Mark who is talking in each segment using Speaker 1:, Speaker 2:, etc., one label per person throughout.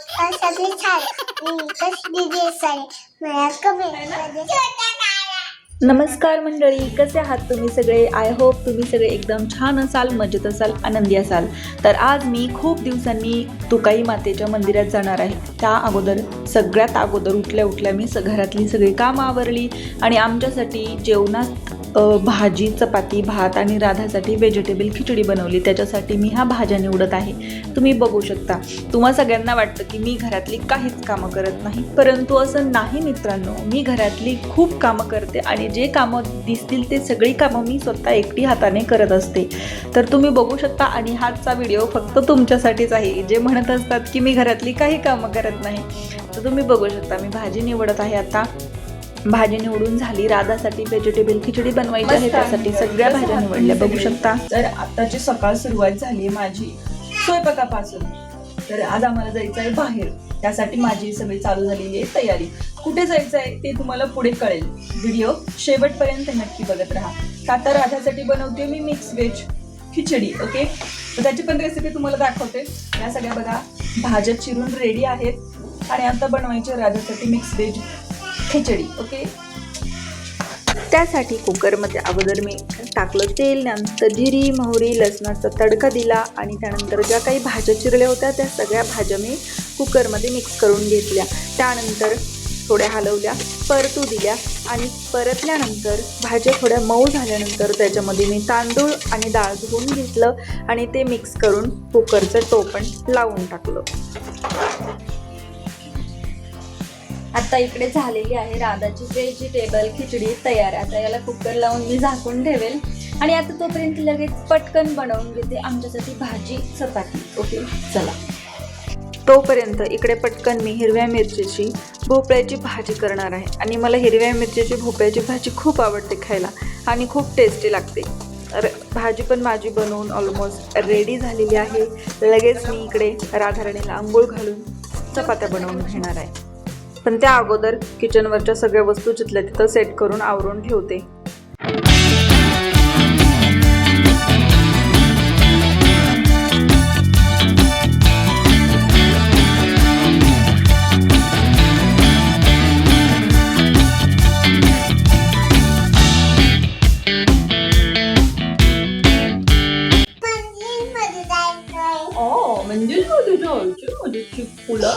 Speaker 1: कशातली छान मी कशी दिसाय मला कमेंट
Speaker 2: नमस्कार मंडळी कसे आहात तुम्ही सगळे? आय होप तुम्ही सगळे एकदम छान असाल मजेत असाल आनंदी असाल. तर आज मी खूप दिवसांनी तुकाई मातेच्या मंदिरात जाणार आहे. त्या अगोदर सगळ्यात अगोदर उठल्या उठल्या मी स घरातली सगळी कामं आवरली आणि आमच्यासाठी जेवणात भाजी चपाती भात आणि राधासाठी व्हेजिटेबल खिचडी बनवली. त्याच्यासाठी मी ह्या भाज्या निवडत आहे. तुम्ही बघू शकता. तुम्हा सगळ्यांना वाटतं की मी घरातली काहीच कामं करत नाही. परंतु असं नाही मित्रांनो मी घरातली खूप कामं करते आणि जे कामं दिसतील ते सगळी कामं मी स्वतः एकटी हाताने करत असते. तर तुम्ही बघू शकता आणि हाचा व्हिडिओ फक्त तुमच्यासाठीच आहे. जे म्हणत असतात की मी घरातली काही कामं करत नाही तर तुम्ही बघू शकता मी भाजी निवडत आहे आता. भाजी निवडून झाली. राधासाठी व्हेजिटेबल खिचडी बनवायची आहे. त्यासाठी सगळ्या भाज्या निवडल्या. बघू शकता. तर आताची सकाळ सुरुवात झाली माझी. स्वयंपाकापासून. तर आज आम्हाला जायचं आहे बाहेर. त्यासाठी माझी सगळी चालू झालेली आहे तयारी. कुठे जायचं आहे ते तुम्हाला पुढे कळेल. व्हिडिओ शेवटपर्यंत नक्की बघत राहा. का तर राधासाठी बनवते मी मिक्स व्हेज खिचडी ओके तर त्याची पण रेसिपी तुम्हाला दाखवते. या सगळ्या बघा. भाज्या चिरून रेडी आहेत. आणि आता बनवायची राधासाठी मिक्स व्हेज खिचडी ओके त्यासाठी कुकरमध्ये अगोदर मी टाकलं तेल नंतर जिरी मोहरी लसणाचा तडका दिला आणि त्यानंतर ज्या काही भाज्या चिरल्या होत्या त्या सगळ्या भाज्या मी कुकरमध्ये मिक्स करून घेतल्या. त्यानंतर थोड्या हलवल्या परतू दिल्या आणि परतल्यानंतर भाज्या थोड्या मऊ झाल्यानंतर त्याच्यामध्ये मी तांदूळ आणि डाळ धुवून घेतलं आणि ते मिक्स करून कुकरचं टोपण लावून टाकलं. आता इकडे झालेली आहे राधाची व्हेजिटेबल खिचडी तयार. आहे आता याला कुकर लावून मी झाकून ठेवेल. आणि आता तोपर्यंत लगेच पटकन बनवून घेते आमच्यासाठी भाजी चपाती. ओके चला. तोपर्यंत इकडे पटकन मी हिरव्या मिरचीची भोपळ्याची भाजी करणार आहे. आणि मला हिरव्या मिरचीची भोपळ्याची भाजी खूप आवडते खायला आणि खूप टेस्टी लागते. भाजी पण माझी बनवून ऑलमोस्ट रेडी झालेली आहे. लगेच मी इकडे राधाराणीला आंघोळ घालून चपात्या बनवून घेणार आहे. पण त्या अगोदर किचनवरच्या सगळ्या वस्तू जिथल्या तिथं सेट करून आवरून ठेवते. चिपकुला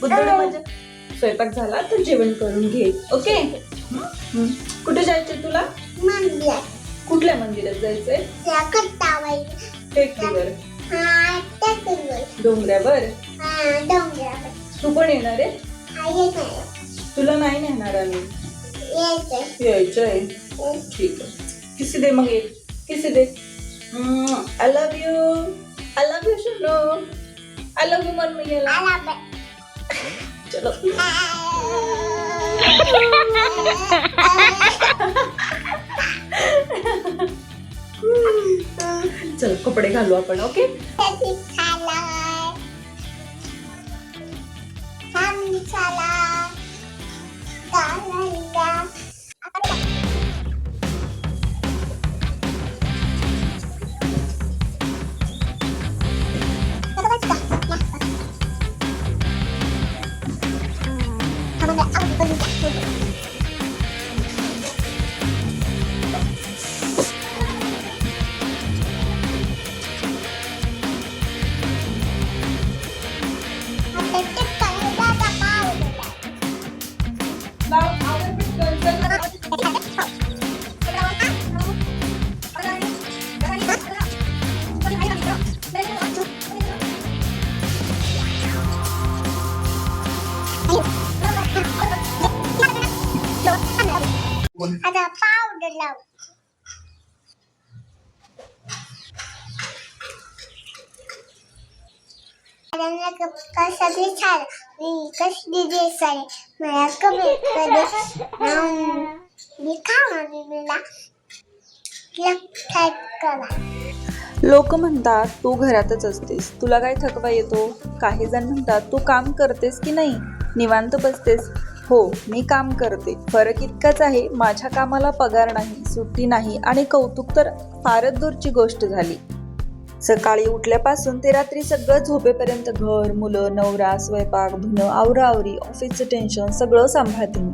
Speaker 2: बुद्धडे म्हणजे स्वयंपाक झाला तर जेवण करून घे ओके? कुठे जायचे तुला? कुठल्या मंदिरात जायचंय? टेकडीवर.
Speaker 1: हा
Speaker 2: डोंगरावर?
Speaker 1: हा
Speaker 2: तू पण येणार आहे? तुला नाही नेणार आम्ही.
Speaker 1: यायचंय.
Speaker 2: ठीक आहे. किसी दे मग एक. किसी दे. I love you I love you Shanno I love you मन मी चलो चल कपडे घालू आपण ओके?
Speaker 1: छान मी कशी मला लिखा मला करा
Speaker 2: लोक म्हणतात तू घरातच असतेस. तुला काय थकवा येतो? काही जण म्हणतात तू काम करतेस की नाही? निवांत बसतेस. हो मी काम करते. फरक इतकाच आहे माझ्या कामाला पगार नाही सुट्टी नाही आणि कौतुक तर फारच दूरची गोष्ट झाली. सकाळी उठल्यापासून ते रात्री सगळं झोपेपर्यंत घर मुलं नवरा स्वयंपाक धुणं आवराआवरी ऑफिसचं टेन्शन सगळं सांभाळते मी.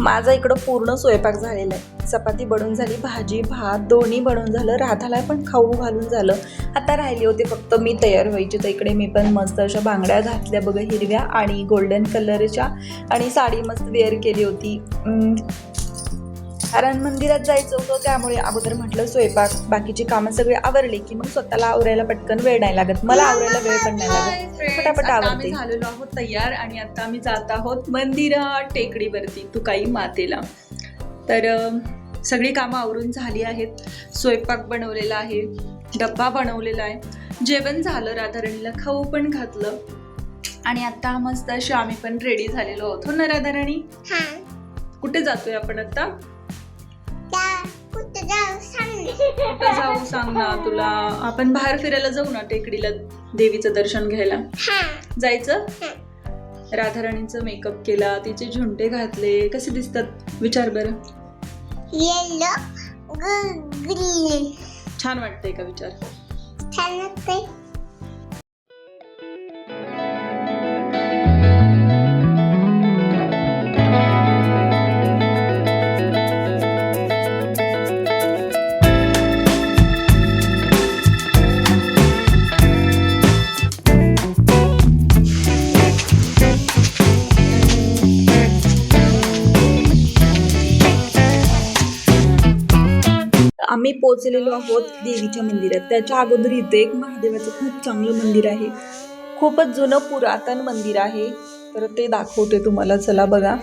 Speaker 2: माझा इकडं पूर्ण स्वयंपाक झालेला आहे. चपाती बनून झाली भाजी भात दोन्ही बनवून झालं. राधाला पण खाऊ घालून झालं. आता राहिली होती फक्त मी तयार व्हायची. तर इकडे मी पण मस्त अशा बांगड्या घातल्या बघा हिरव्या आणि गोल्डन कलरच्या आणि साडी मस्त वेअर केली होती. कारण मंदिरात जायचं होतं त्यामुळे अगोदर म्हटलं स्वयंपाक बाकीची कामं सगळी आवरली की मग स्वतःला आवरायला पटकन वेळ नाही लागत. मला आवरायला वेळ पण नाही लागत. पटापट
Speaker 3: आता
Speaker 2: आवडते
Speaker 3: आम्ही झालेलो आहोत तयार आणि आता आम्ही जात आहोत मंदिरात टेकडीवरती तुकाई मातेला. तर सगळी कामं आवरून झाली आहेत. स्वयंपाक बनवलेला आहे डब्बा बनवलेला आहे. जेवण झालं राधाराणीला खाऊ पण घातलं. आणि आता मस्त अशी आम्ही पण रेडी झालेलो आहोत. हो ना राधाराणी?
Speaker 1: हा.
Speaker 3: कुठे जातोय आपण आता?
Speaker 1: कुठं जाऊ सांग
Speaker 3: ना. तुला. आपण बाहेर फिरायला जाऊ ना टेकडीला देवीचं दर्शन घ्यायला.
Speaker 1: हा.
Speaker 3: जायचं? राधाराणीचं मेकअप केला तिचे झुंटे घातले. कसे दिसतात? विचार बरं.
Speaker 1: येलो ग्रीन
Speaker 3: छान वाटतंय का विचार?
Speaker 1: छान वाटतंय.
Speaker 2: पोहोचलेलो आहोत देवीच्या मंदिरात. त्याच्या अगोदर इथे एक महादेवाचं खूप चांगलं मंदिर आहे. खूपच जुनं पुरातन मंदिर आहे. तर ते दाखवते तुम्हाला. चला बघा.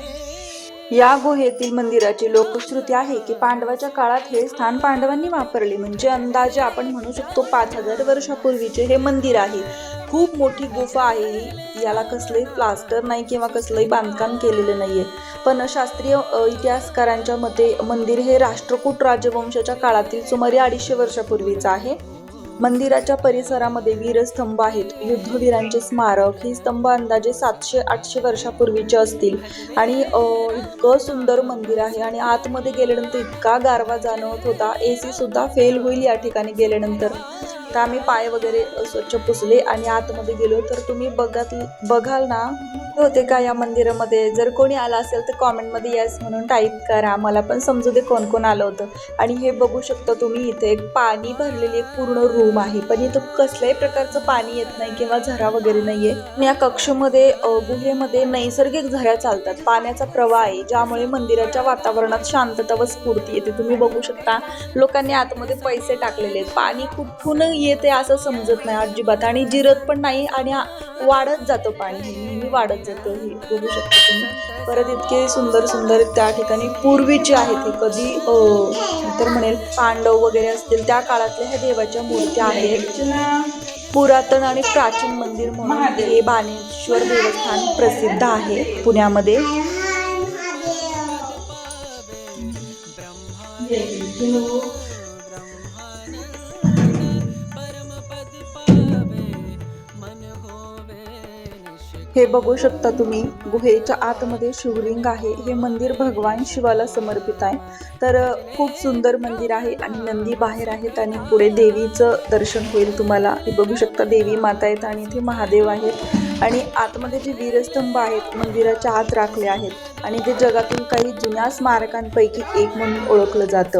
Speaker 2: या गुहेतील मंदिराची लोकश्रुती आहे की पांडवाच्या काळात हे स्थान पांडवांनी वापरले. म्हणजे अंदाजे आपण म्हणू शकतो पाच हजार वर्षापूर्वीचे हे मंदिर आहे. खूप मोठी गुफा आहे ही. याला कसलंही प्लास्टर नाही किंवा कसलंही बांधकाम केलेलं नाही आहे पण शास्त्रीय इतिहासकारांच्या मते मंदिर हे राष्ट्रकूट राजवंशाच्या काळातील सुमारे अडीचशे वर्षापूर्वीचं आहे. मंदिराच्या परिसरामध्ये वीरस्तंभ आहेत. युद्धवीरांचे स्मारक ही स्तंभ अंदाजे सातशे आठशे वर्षापूर्वीचे असतील. आणि इतकं सुंदर मंदिर आहे आणि आतमध्ये गेल्यानंतर इतका गारवा जाणवत होता. ए सी सुद्धा फेल होईल या ठिकाणी गेल्यानंतर. तर आम्ही पाय वगैरे स्वच्छ पुसले आणि आतमध्ये गेलो. तर तुम्ही बघत बघाल ना होते का या मंदिरामध्ये? जर कोणी आला असेल तर कॉमेंटमध्ये येस म्हणून टाईप करा. मला पण समजू दे कोण कोण आलं होतं. आणि हे बघू शकता तुम्ही इथे एक पाणी भरलेली एक पूर्ण रूम आहे. पण इथं कसल्याही प्रकारचं पाणी येत नाही किंवा झरा वगैरे नाहीये. आणि या कक्षमध्ये गुहेमध्ये नैसर्गिक झऱ्या चालतात. पाण्याचा प्रवाह आहे ज्यामुळे मंदिराच्या वातावरणात शांतता व स्फूर्ती येते. तुम्ही बघू शकता लोकांनी आतमध्ये पैसे टाकलेले आहेत. पाणी कुठून येते असं समजत नाही अजिबात. आणि जिरत पण नाही आणि वाढत जातं पाणी. नेहमी वाढत जातं हे बघू शकता तुम्ही. परत इतके सुंदर सुंदर त्या ठिकाणी पूर्वीचे आहेत हे कधी तर म्हणेल पांडव वगैरे असतील त्या काळातल्या ह्या देवाच्या मूर्त्या आहेत. पुरातन आणि प्राचीन मंदिर म्हणून हे बाणेश्वर देवस्थान प्रसिद्ध आहे पुण्यामध्ये. हे बघू शकता तुम्ही गुहेच्या आतमध्ये शिवलिंग आहे. हे मंदिर भगवान शिवाला समर्पित आहे. तर खूप सुंदर मंदिर आहे आणि नंदी बाहेर आहेत आणि पुढे देवीचं दर्शन होईल तुम्हाला. हे बघू शकता देवी माता आहेत आणि इथे महादेव आहेत. आणि आतमध्ये जे वीरस्तंभ आहेत मंदिराच्या आत राखले आहेत. आणि ते जगातील काही जुन्या स्मारकांपैकी एक म्हणून ओळखलं जातं.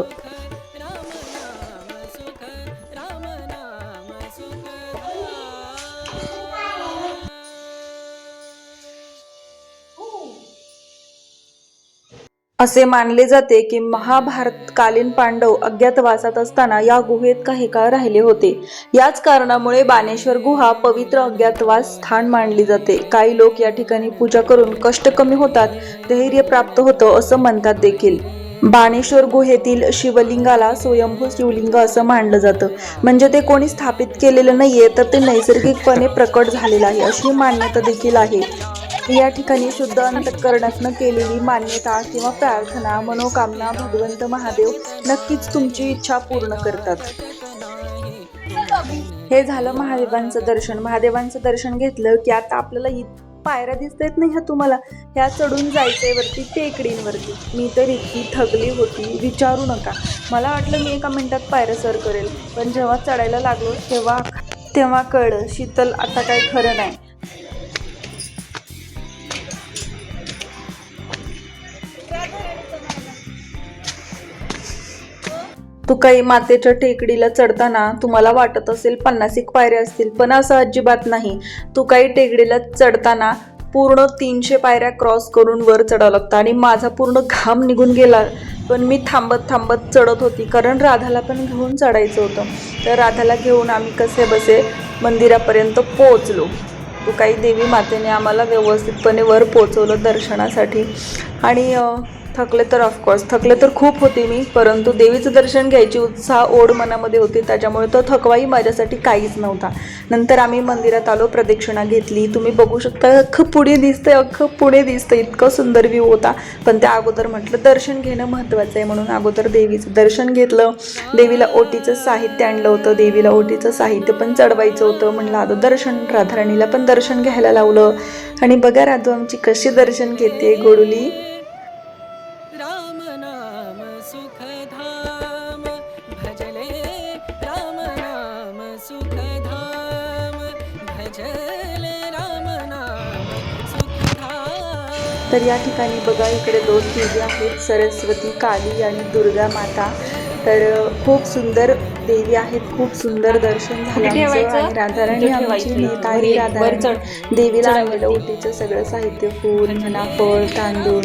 Speaker 2: असे मानले जाते की महाभारतकालीन पांडव अज्ञातवासात असताना या गुहेत काही काळ राहिले होते. याच कारणामुळे बाणेश्वर गुहा पवित्र अज्ञातवास स्थान मानली जाते. काही लोक या ठिकाणी पूजा करून कष्ट कमी होतात धैर्य प्राप्त होतं असं म्हणतात देखील. बाणेश्वर गुहेतील शिवलिंगाला स्वयंभू शिवलिंग असं मानलं जातं. म्हणजे ते कोणी स्थापित केलेलं नाहीये तर ते नैसर्गिकपणे प्रकट झालेलं आहे अशी मान्यता देखील आहे. या ठिकाणी शुद्ध अंतकरणातनं केलेली मान्यता किंवा प्रार्थना मनोकामना भगवंत महादेव नक्कीच तुमची इच्छा पूर्ण करतात. हे झालं महादेवांचं दर्शन. महादेवांचं दर्शन घेतलं की आता आपल्याला पायऱ्या दिसत आहेत नाही ह्या तुम्हाला. ह्या चढून जायचंय वरती टेकडींवरती. मी तर इतकी थकली होती विचारू नका. मला वाटलं मी एका मिनिटात पायऱ्या सर करेल. पण जेव्हा चढायला लागलो तेव्हा तेव्हा कळलं शीतल आता काय खरं नाही. तू काही मातेच्या टेकडीला चढताना तुम्हाला वाटत असेल पन्नास एक पायऱ्या असतील पण असं अजिबात नाही. तू काही टेकडीला चढताना पूर्ण तीनशे पायऱ्या क्रॉस करून वर चढावं लागतं आणि माझा पूर्ण घाम निघून गेला. पण मी थांबत थांबत चढत होती कारण राधाला पण घेऊन चढायचं होतं. तर राधाला घेऊन आम्ही कसे बसे मंदिरापर्यंत पोहोचलो. तू काही देवी मातेने आम्हाला व्यवस्थितपणे वर पोचवलं दर्शनासाठी. आणि थकले तर ऑफकोर्स थकले तर खूप होते मी परंतु देवीचं दर्शन घ्यायची उत्साह ओढ मनामध्ये होती त्याच्यामुळे तो थकवाही माझ्यासाठी काहीच नव्हता. नंतर आम्ही मंदिरात आलो प्रदक्षिणा घेतली. तुम्ही बघू शकता अख्खं पुढे दिसतंय अख्खं पुढे दिसतंय. इतकं सुंदर व्ह्यू होता. पण त्या अगोदर म्हटलं दर्शन घेणं महत्त्वाचं आहे. म्हणून अगोदर देवीचं दर्शन घेतलं. देवीला ओटीचं साहित्य आणलं होतं. देवीला ओटीचं साहित्य पण चढवायचं होतं. म्हणलं आता दर्शन राधाराणीला पण दर्शन घ्यायला लावलं. आणि बघा राधू आमची कशी दर्शन घेते गोडुली. तर या ठिकाणी बघा इकडे दोन देवी आहेत सरस्वती काली आणि दुर्गा माता. तर खूप सुंदर देवी आहेत खूप सुंदर दर्शन झालं राधाराणी आमची. नीत आहे राधाराणी. देवीला ओटीचं सगळं साहित्य फूल म्हणा फळ तांदूळ.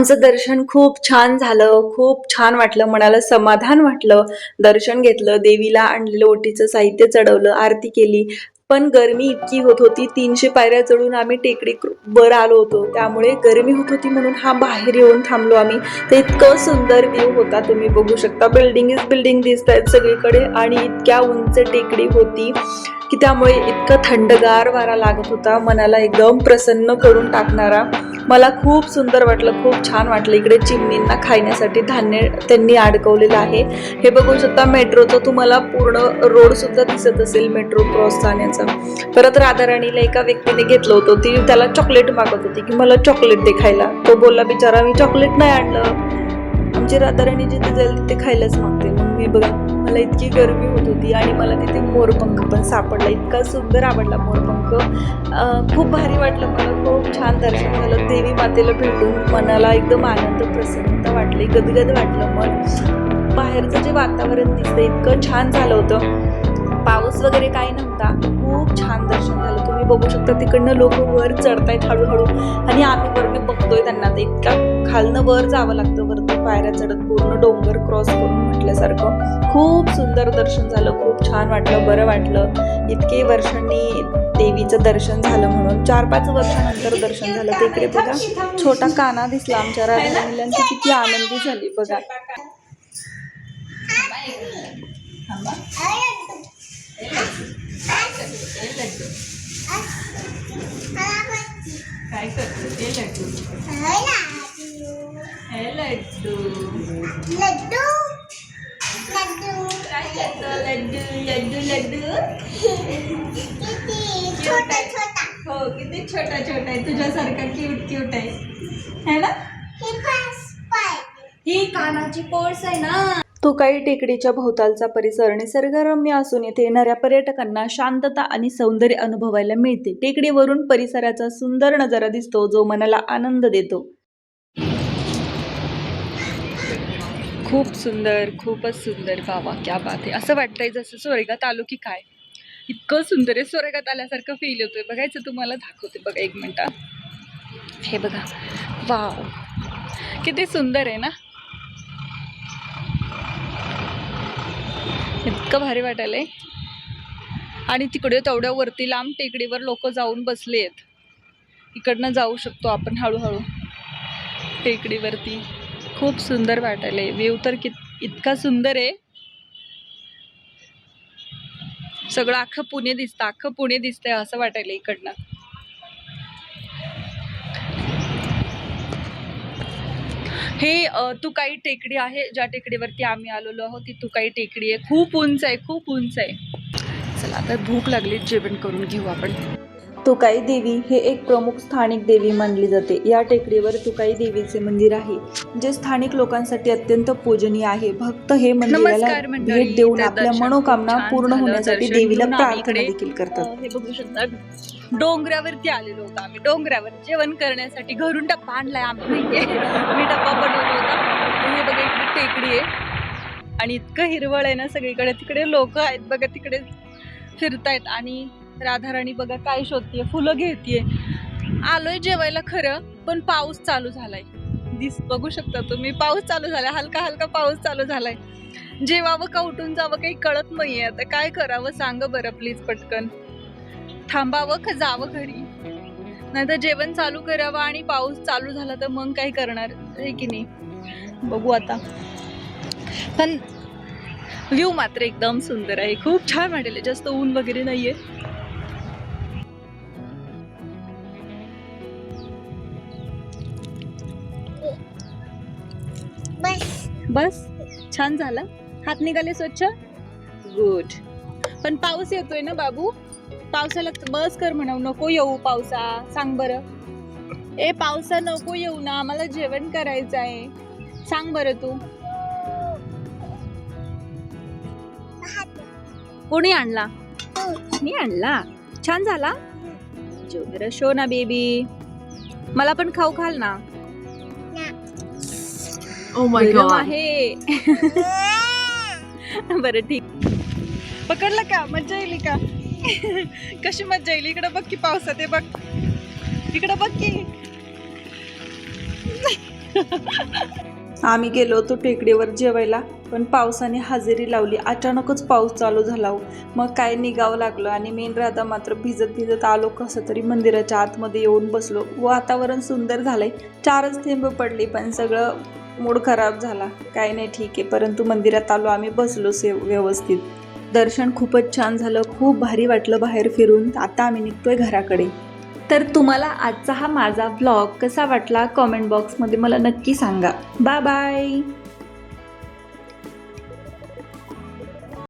Speaker 2: आमचं दर्शन खूप छान झालं खूप छान वाटलं मनाला समाधान वाटलं. दर्शन घेतलं देवीला आणलेलं ओटीचं साहित्य चढवलं आरती केली. पण गरमी इतकी होत होती तीनशे पायऱ्या चढून आम्ही टेकडी वर आलो होतो. त्यामुळे गरमी होत होती म्हणून हा बाहेर येऊन थांबलो आम्ही. तर इतकं सुंदर व्ह्यू होता तुम्ही बघू शकता. बिल्डिंग इज बिल्डिंग दिसत आहेत सगळीकडे आणि इतक्या उंच टेकडी होती. की त्यामुळे इतकं थंडगार वारा लागत होता. मनाला एकदम प्रसन्न करून टाकणारा. मला खूप सुंदर वाटलं खूप छान वाटलं. इकडे चिमणींना खाण्यासाठी धान्य त्यांनी अडकवलेलं आहे. हे बघू शकता मेट्रोचं तुम्हाला पूर्ण रोड सुद्धा दिसत असेल मेट्रो क्रॉस जाण्याचा. परत राधाराणीला एका व्यक्तीने घेतलं होतं. ती त्याला चॉकलेट मागत होती की मला चॉकलेट दे खायला. तो बोलला बिचारा मी चॉकलेट नाही आणलं. आमची राधाराणी जिथे जाईल तिथे खायलाच मागते. मग मी बघा. मला इतकी गर्मी होत होती आणि मला तिथे मोरपंख पण सापडला. इतका सुंदर आवडला मोरपंख. खूप भारी वाटलं मला. खूप छान दर्शन झालं. देवी मातेला भेटून मनाला एकदम आनंद प्रसन्नता वाटली. गदगद वाटलं मन. बाहेरचं जे वातावरण दिसतं इतकं छान झालं होतं. पाऊस वगैरे काही नव्हता. खूप छान दर्शन झालं. तुम्ही बघू शकता तिकडनं लोक वर चढतायत हळूहळू. आणि आम्ही वरनं बघतोय त्यांना तर इतका खालनं वर जावं लागतं वरती पायऱ्या चढत पूर्ण डोंगर क्रॉस करून म्हटल्यासारखं. खूप सुंदर दर्शन झालं खूप छान वाटलं बरं वाटलं. इतके वर्षांनी देवीचं दर्शन झालं म्हणून. चार पाच वर्षानंतर दर्शन झालं. तर इकडे बघा. छोटा काना दिसला आमच्या राधाराणीला मुलांची किती आनंदी झाली बघा.
Speaker 3: काय करतो? ते लड्डू. हे लड्डू.
Speaker 1: लड्डू. लड्डू.
Speaker 3: काय करतो? लड्डू लड्डू लड्डू.
Speaker 1: छोटा छोटा.
Speaker 3: हो किती छोटा छोटा आहे. तुझ्यासारखा क्यूट क्यूट आहे. है ना?
Speaker 1: हे
Speaker 3: ही कानाची पोर्स आहे ना.
Speaker 2: तो काही टेकडीच्या भोवतालचा परिसर निसर्गरम्य असून येथे येणाऱ्या पर्यटकांना शांतता आणि सौंदर्य अनुभवायला मिळते. टेकडीवरून परिसराचा सुंदर नजारा दिसतो जो मनाला आनंद देतो.
Speaker 3: खूप सुंदर खूपच सुंदर. बाबा क्या बात आहे. असं वाटतंय जसं स्वर्गात आलो की काय? इतकं सुंदर आहे स्वर्गात आल्यासारखं फील होतोय बघायचं तुम्हाला दाखवते बघा एक मिनटा. हे बघा. वाव. किती सुंदर आहे ना? इतकं भारी वाटायला आणि तिकडे तेवढ्या वरती लांब टेकडीवर लोक जाऊन बसले आहेत इकडनं जाऊ शकतो आपण हळूहळू. टेकडीवरती. खूप सुंदर वाटायलंय. व्ह्यू तर कित इतका सुंदर आहे. सगळं अख्खं पुणे दिसतं अख्खं पुणे दिसतंय असं वाटायलं इकडनं. हे तुकाई टेकडी आहे ज्या टेकडीवरती आम्ही आलेलो आहोत ती तुकाई टेकडी आहे. खूप उंच आहे खूप उंच आहे. चला आता भूक लागली जेवण करून घेऊ आपण.
Speaker 2: तुकाई देवी हे एक प्रमुख स्थानिक देवी मानली जाते. या टेकडीवर तुकाई देवीचे मंदिर आहे जे स्थानिक लोकांसाठी अत्यंत पूजनीय आहे. भक्त हे मंदिराला. भेट देऊन आपल्या मनोकामना पूर्ण. होण्यासाठी देवीला प्रार्थना देखील करतात.
Speaker 3: हे बघू शकता डोंगरावरती आलेलो होतो आम्ही. डोंगरावर जेवण करण्यासाठी घरून डब्बा आणलाय आम्ही माहितीये मी डब्बा बनवला होता. हे बघा इकडे टेकडी आहे. आणि इतकं हिरवळ आहे ना सगळीकडे. तिकडे लोक आहेत बघा तिकडे फिरतायत. आणि राधाराणी बघा काय शोधतीये फुलं घेतीये. आलोय जेवायला खरं पण पाऊस चालू झालाय. दिस बघू शकता तुम्ही पाऊस चालू झालाय हलका हलका पाऊस चालू झालाय. जेवावं का उठून जावं काही कळत नाहीये. आता काय करावं सांग बरं प्लीज पटकन. थांबावं का जावं घरी? नाहीतर जेवण चालू करावं आणि पाऊस चालू झाला तर मग काय करणार? आहे की नाही? बघू आता. पण व्ह्यू मात्र एकदम सुंदर आहे. खूप छान वाटेल जास्त ऊन वगैरे नाहीये.
Speaker 1: आहे
Speaker 3: बस छान झालं. हात निघाले स्वच्छ. गुड पण पाऊस येतोय ना बाबू? पावसाला बस कर म्हणा नको येऊ पावसा. सांग बरं. ए पावसा नको येऊ ना आम्हाला जेवण करायचं आहे सांग बरं तू. कोणी आणला? मी आणला? छान झाला? शो ना बेबी मला पण खाऊ खाल ना.
Speaker 4: My
Speaker 3: गरम
Speaker 4: god.
Speaker 3: आहे. बरं ठीक. पकडलं का? मज्जा येईल का? कशी मज्जा येईल इकडं बघ की पावसात आहे बघ. इकडं बघ की.
Speaker 2: आम्ही गेलो होतो टेकडीवर जेवायला पण पावसाने हजेरी लावली. अचानकच पाऊस चालू झाला हो. मग काय निघावं लागलं आणि मेन राधा मात्र भिजत भिजत आलो कसं तरी मंदिराच्या आतमध्ये येऊन बसलो. वातावरण सुंदर झालंय. चारच थेंब पडली पण सगळं मूड खराब झाला. काय नाही ठीक आहे. परंतु मंदिरात आलो आम्ही बसलो से व्यवस्थित. दर्शन खूपच छान झालं. खूप भारी वाटलं बाहेर फिरून. आता आम्ही निघतोय घराकडे. तर तुम्हाला आजचा हा माझा ब्लॉग कसा वाटला? कॉमेंट बॉक्समध्ये मला नक्की सांगा. Bye bye